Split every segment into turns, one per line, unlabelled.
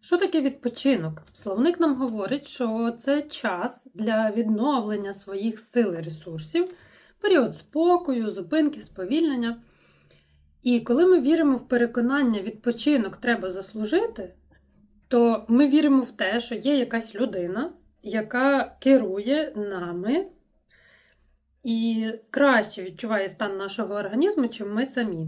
Що таке відпочинок? Словник нам говорить, що це час для відновлення своїх сил і ресурсів, період спокою, зупинки, сповільнення. І коли ми віримо в переконання, відпочинок треба заслужити, то ми віримо в те, що є якась людина, яка керує нами і краще відчуває стан нашого організму, чим ми самі.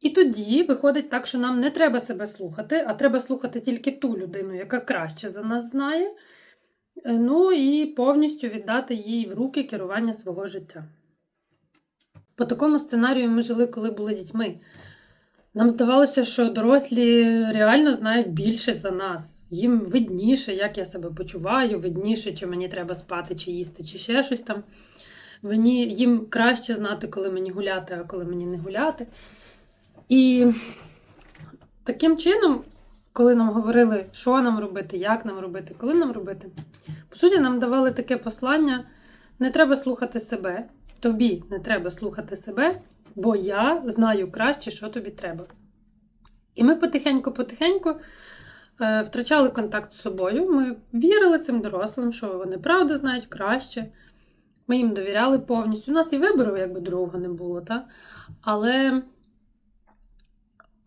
І тоді виходить так, що нам не треба себе слухати, а треба слухати тільки ту людину, яка краще за нас знає. е, Ну і повністю віддати їй в руки керування свого життя. По такому сценарію ми жили, коли були дітьми. Нам здавалося, що дорослі реально знають більше за нас. Їм видніше, як я себе почуваю, видніше, чи мені треба спати, чи їсти, чи ще щось там. Мені, їм краще знати, коли мені гуляти, а коли мені не гуляти. І таким чином, коли нам говорили, що нам робити, як нам робити, коли нам робити, по суті, нам давали таке послання: не треба слухати себе, тобі не треба слухати себе, бо я знаю краще, що тобі треба. І ми потихеньку-потихеньку е, втрачали контакт з собою. Ми вірили цим дорослим, що вони правда знають краще. Ми їм довіряли повністю. У нас і вибору, якби другого не було, та? але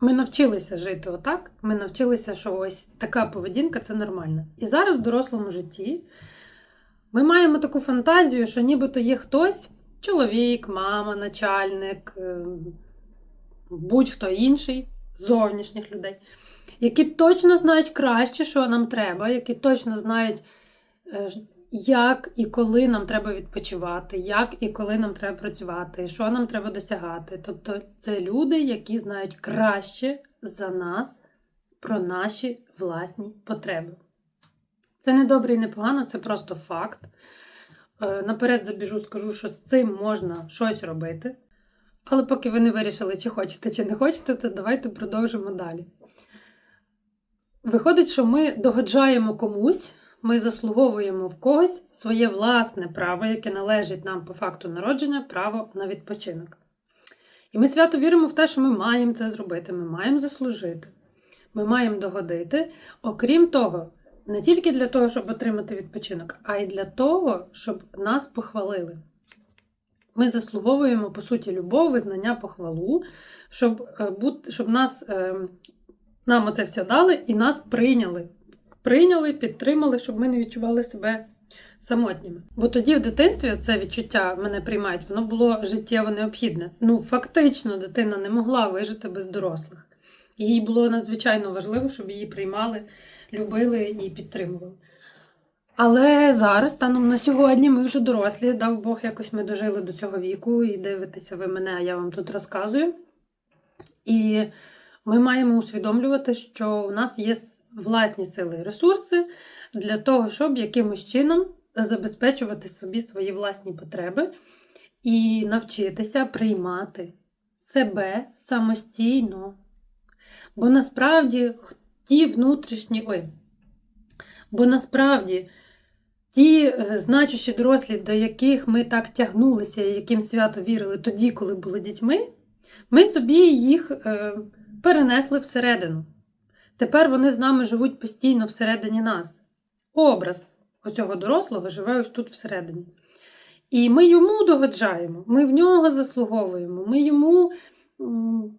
ми навчилися жити отак. Ми навчилися, що ось така поведінка це нормально. І зараз в дорослому житті ми маємо таку фантазію, що нібито є хтось, чоловік, мама, начальник, е, будь-хто інший зовнішніх людей, які точно знають краще, що нам треба, які точно знають, е, як і коли нам треба відпочивати, як і коли нам треба працювати, що нам треба досягати. Тобто це люди, які знають краще за нас про наші власні потреби. Це не добре і не погано, це просто факт. Е, Наперед забіжу, скажу, що з цим можна щось робити. Але поки ви не вирішили, чи хочете, чи не хочете, то давайте продовжимо далі. Виходить, що ми догоджаємо комусь, ми заслуговуємо в когось своє власне право, яке належить нам по факту народження, право на відпочинок. І ми свято віримо в те, що ми маємо це зробити, ми маємо заслужити, ми маємо догодити. Окрім того, не тільки для того, щоб отримати відпочинок, а й для того, щоб нас похвалили. Ми заслуговуємо, по суті, любов, визнання, похвалу, щоб, е, щоб нас, е, нам оце все дали і нас прийняли. Прийняли, підтримали, щоб ми не відчували себе самотніми. Бо тоді в дитинстві це відчуття мене приймають, воно було життєво необхідне. Ну, фактично, дитина не могла вижити без дорослих. Їй було надзвичайно важливо, щоб її приймали, любили і підтримували. Але зараз, станом на сьогодні, ми вже дорослі, дав Бог, якось ми дожили до цього віку, і дивитеся ви мене, а я вам тут розказую. І ми маємо усвідомлювати, що у нас є власні сили і ресурси для того, щоб якимось чином забезпечувати собі свої власні потреби і навчитися приймати себе самостійно. Бо насправді ті внутрішні. Ой, бо насправді ті е, значущі дорослі, до яких ми так тягнулися, і яким свято вірили тоді, коли були дітьми, ми собі їх е, перенесли всередину. Тепер вони з нами живуть постійно всередині нас. Образ оцього дорослого живе ось тут всередині. І ми йому догоджаємо, ми в нього заслуговуємо, ми йому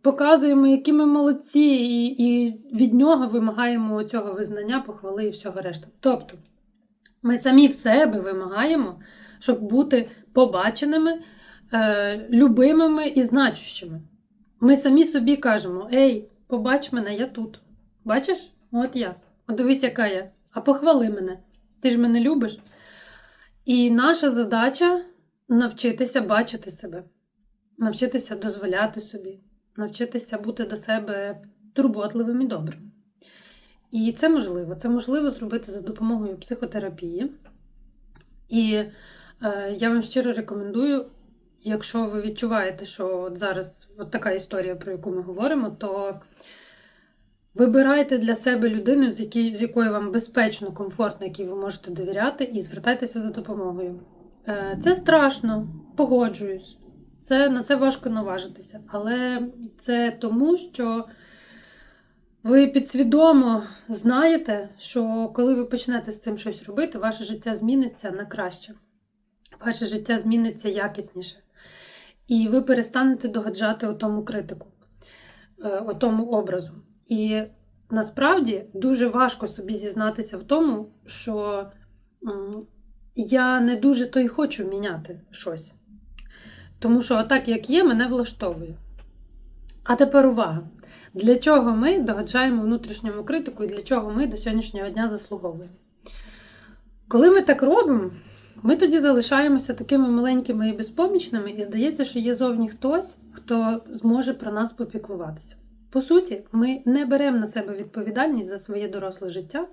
показуємо, які ми молодці, і, і від нього вимагаємо цього визнання, похвали і всього решта. Тобто, ми самі в себе вимагаємо, щоб бути побаченими, е, любимими і значущими. Ми самі собі кажемо: Ей, побач мене, я тут. Бачиш? От я. От дивись, яка я. А похвали мене. Ти ж мене любиш. І наша задача навчитися бачити себе, навчитися дозволяти собі, навчитися бути до себе турботливим і добрим. І це можливо. Це можливо зробити за допомогою психотерапії. І е, я вам щиро рекомендую, якщо ви відчуваєте, що от зараз от така історія, про яку ми говоримо, то вибирайте для себе людину, з, якій, з якою вам безпечно, комфортно, якій ви можете довіряти, і звертайтеся за допомогою. Е, Це страшно, погоджуюсь. Це, на це важко наважитися. Але це тому, що Ви підсвідомо знаєте, що коли ви почнете з цим щось робити, ваше життя зміниться на краще, ваше життя зміниться якісніше. І ви перестанете догоджати отому критику, е, отому образу. І насправді дуже важко собі зізнатися в тому, що я не дуже то й хочу міняти щось. Тому що отак, як є, мене влаштовує. А тепер увага! Для чого ми догоджаємо внутрішньому критику і для чого ми до сьогоднішнього дня заслуговуємо? Коли ми так робимо, ми тоді залишаємося такими маленькими і безпомічними, і здається, що є зовні хтось, хто зможе про нас попіклуватися. По суті, ми не беремо на себе відповідальність за своє доросле життя,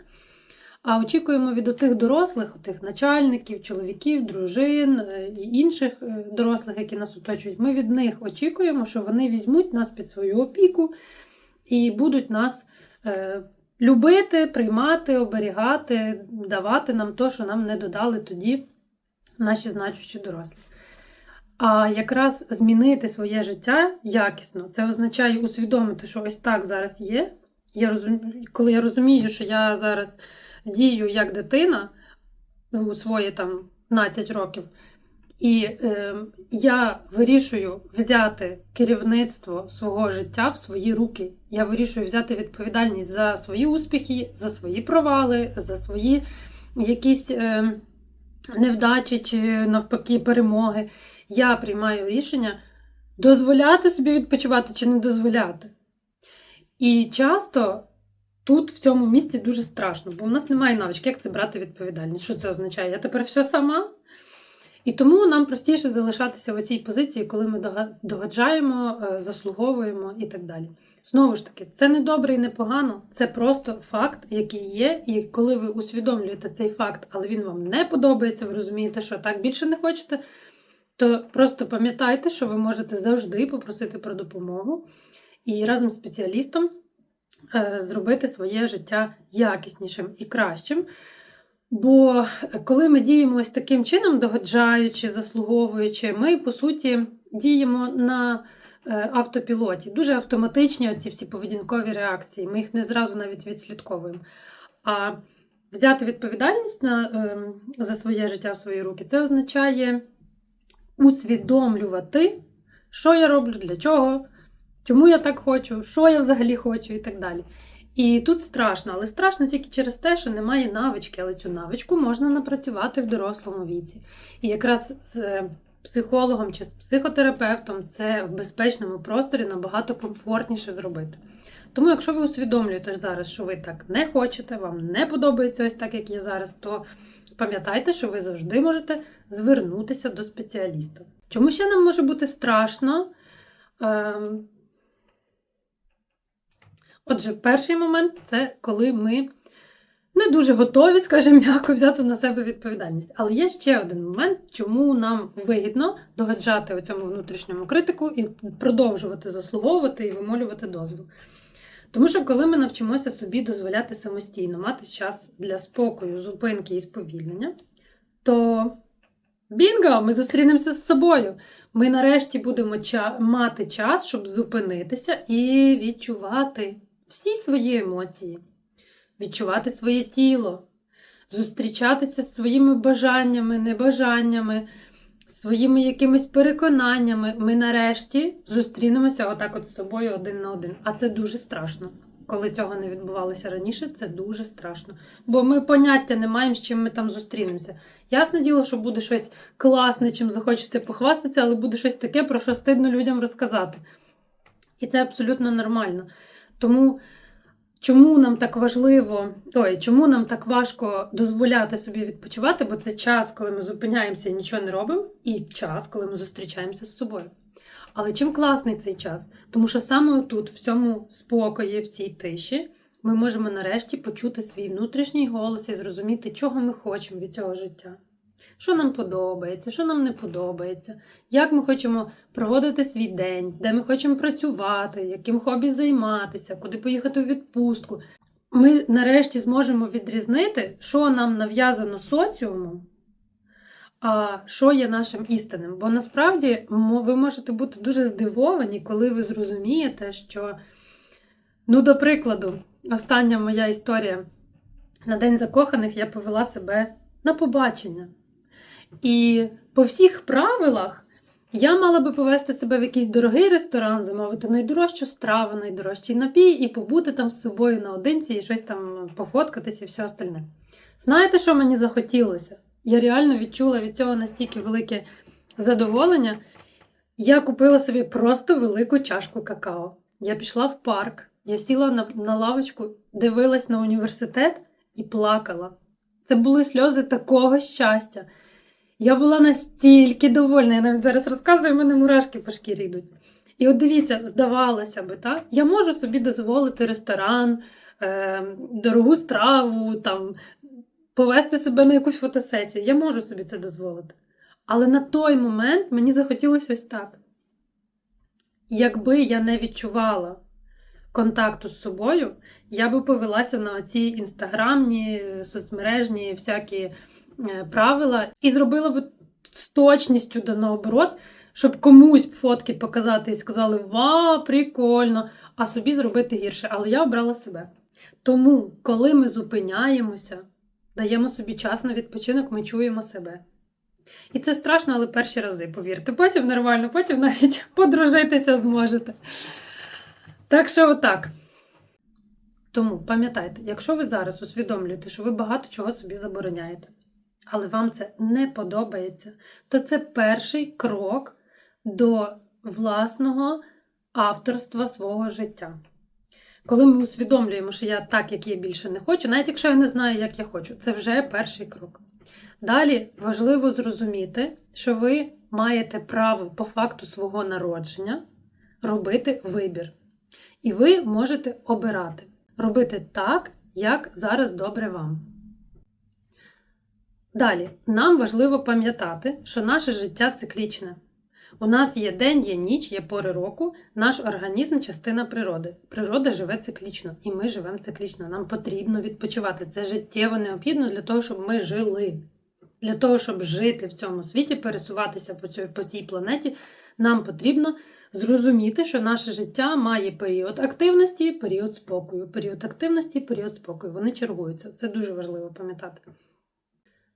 а очікуємо від отих дорослих, отих начальників, чоловіків, дружин е, і інших е, дорослих, які нас оточують. Ми від них очікуємо, що вони візьмуть нас під свою опіку і будуть нас е, любити, приймати, оберігати, давати нам то, що нам не додали тоді наші значущі дорослі. А якраз змінити своє життя якісно, це означає усвідомити, що ось так зараз є. Я розум... Коли я розумію, що я зараз дію як дитина у свої там 15 років, і е, я вирішую взяти керівництво свого життя в свої руки. Я вирішую взяти відповідальність за свої успіхи, за свої провали, за свої якісь е, невдачі чи навпаки перемоги. Я приймаю рішення дозволяти собі відпочивати чи не дозволяти. І часто тут, в цьому місці, дуже страшно, бо в нас немає навички, як це брати відповідальність. Що це означає? Я тепер все сама. І тому нам простіше залишатися в цій позиції, коли ми дога- догоджаємо, е, заслуговуємо і так далі. Знову ж таки, це не добре і не погано, це просто факт, який є. І коли ви усвідомлюєте цей факт, але він вам не подобається, ви розумієте, що так більше не хочете, то просто пам'ятайте, що ви можете завжди попросити про допомогу і разом з спеціалістом е, зробити своє життя якіснішим і кращим. Бо коли ми діємо ось таким чином, догоджаючи, заслуговуючи, ми по суті діємо на е, автопілоті. Дуже автоматичні оці всі поведінкові реакції. Ми їх не зразу навіть відслідковуємо. А взяти відповідальність на, ем, за своє життя в свої руки, це означає усвідомлювати, що я роблю, для чого, чому я так хочу, що я взагалі хочу і так далі. І тут страшно, але страшно тільки через те, що немає навички, але цю навичку можна напрацювати в дорослому віці. І якраз з е, психологом чи з психотерапевтом це в безпечному просторі набагато комфортніше зробити. Тому, якщо ви усвідомлюєте зараз, що ви так не хочете, вам не подобається ось так, як є зараз, то пам'ятайте, що ви завжди можете звернутися до спеціаліста. Чому ще нам може бути страшно? Ем, Отже, перший момент це коли ми не дуже готові, скажімо м'яко, взяти на себе відповідальність. Але є ще один момент, чому нам вигідно догоджати у цьому внутрішньому критику і продовжувати заслуговувати і вимолювати дозвіл. Тому що, коли ми навчимося собі дозволяти самостійно мати час для спокою, зупинки і сповільнення, то бінго, ми зустрінемося з собою. Ми нарешті будемо ча- мати час, щоб зупинитися і відчувати всі свої емоції, відчувати своє тіло, зустрічатися з своїми бажаннями, небажаннями, своїми якимись переконаннями. Ми нарешті зустрінемося отак от з собою один на один. А це дуже страшно. Коли цього не відбувалося раніше, це дуже страшно. Бо ми поняття не маємо, з чим ми там зустрінемося. Ясне діло, що буде щось класне, чим захочеться похвастатися, але буде щось таке, про що стидно людям розказати. І це абсолютно нормально. Тому чому нам так важливо, ой, чому нам так важко дозволяти собі відпочивати, бо це час, коли ми зупиняємося і нічого не робимо, і час, коли ми зустрічаємося з собою. Але чим класний цей час? Тому що саме тут, в цьому спокої, в цій тиші, ми можемо нарешті почути свій внутрішній голос і зрозуміти, чого ми хочемо від цього життя. Що нам подобається, що нам не подобається, як ми хочемо проводити свій день, де ми хочемо працювати, яким хобі займатися, куди поїхати у відпустку. Ми нарешті зможемо відрізнити, що нам нав'язано соціумом, а що є нашим істинним. Бо насправді ви можете бути дуже здивовані, коли ви зрозумієте, що Ну, до прикладу, остання моя історія. На День закоханих я повела себе на побачення. І по всіх правилах я мала би повести себе в якийсь дорогий ресторан, замовити найдорожчу страву, найдорожчий напій і побути там з собою наодинці і щось там пофоткатись і все остальне. Знаєте, що мені захотілося? Я реально відчула від цього настільки велике задоволення. Я купила собі просто велику чашку какао. Я пішла в парк, я сіла на, на лавочку, дивилась на університет і плакала. Це були сльози такого щастя. Я була настільки довольна, я навіть зараз розказую, в мене мурашки по шкірі йдуть. І от дивіться, здавалося би, так? я можу собі дозволити ресторан, е, дорогу страву, там, повести себе на якусь фотосесію. Я можу собі це дозволити. Але на той момент мені захотілося ось так. Якби я не відчувала контакту з собою, я би повелася на ці інстаграмні, соцмережні всякі е, правила і зробила би з точністю да наоборот, щоб комусь фотки показати і сказали Ва, прикольно, а собі зробити гірше. Але я обрала себе. Тому, коли ми зупиняємося, даємо собі час на відпочинок, ми чуємо себе. І це страшно, але перші рази, повірте. Потім нормально, потім навіть подружитися зможете. Так що, отак. Тому пам'ятайте, якщо ви зараз усвідомлюєте, що ви багато чого собі забороняєте, але вам це не подобається, то це перший крок до власного авторства свого життя. Коли ми усвідомлюємо, що я так, як я більше не хочу, навіть якщо я не знаю, як я хочу, це вже перший крок. Далі важливо зрозуміти, що ви маєте право по факту свого народження робити вибір. І ви можете обирати, робити так, як зараз добре вам. Далі, нам важливо пам'ятати, що наше життя циклічне. У нас є день, є ніч, є пори року, наш організм частина природи. Природа живе циклічно, і ми живемо циклічно. Нам потрібно відпочивати. Це життєво необхідно для того, щоб ми жили. Для того, щоб жити в цьому світі, пересуватися по цій, по цій планеті, нам потрібно зрозуміти, що наше життя має період активності, період спокою. Період активності, період спокою. Вони чергуються. Це дуже важливо пам'ятати.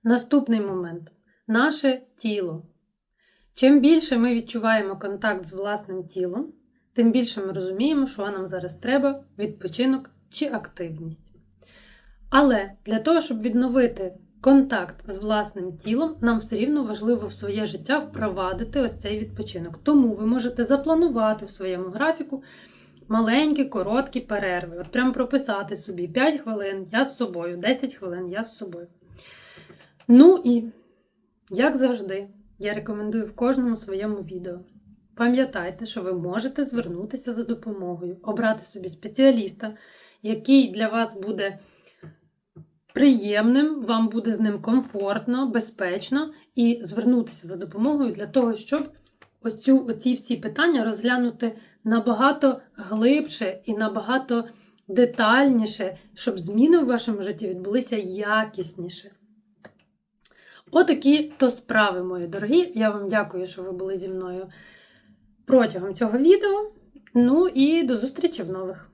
Наступний момент наше тіло. Чим більше ми відчуваємо контакт з власним тілом, тим більше ми розуміємо, що нам зараз треба відпочинок чи активність. Але для того, щоб відновити контакт з власним тілом, нам все рівно важливо в своє життя впровадити ось цей відпочинок. Тому ви можете запланувати в своєму графіку маленькі, короткі перерви. От прямо прописати собі 5 хвилин я з собою, 10 хвилин я з собою. Ну і, як завжди, я рекомендую в кожному своєму відео. Пам'ятайте, що ви можете звернутися за допомогою, обрати собі спеціаліста, який для вас буде приємним, вам буде з ним комфортно, безпечно, і звернутися за допомогою для того, щоб оцю, оці всі питання розглянути набагато глибше і набагато детальніше, щоб зміни в вашому житті відбулися якісніше. Отакі то справи, мої дорогі. Я вам дякую, що ви були зі мною протягом цього відео. Ну і до зустрічі в нових.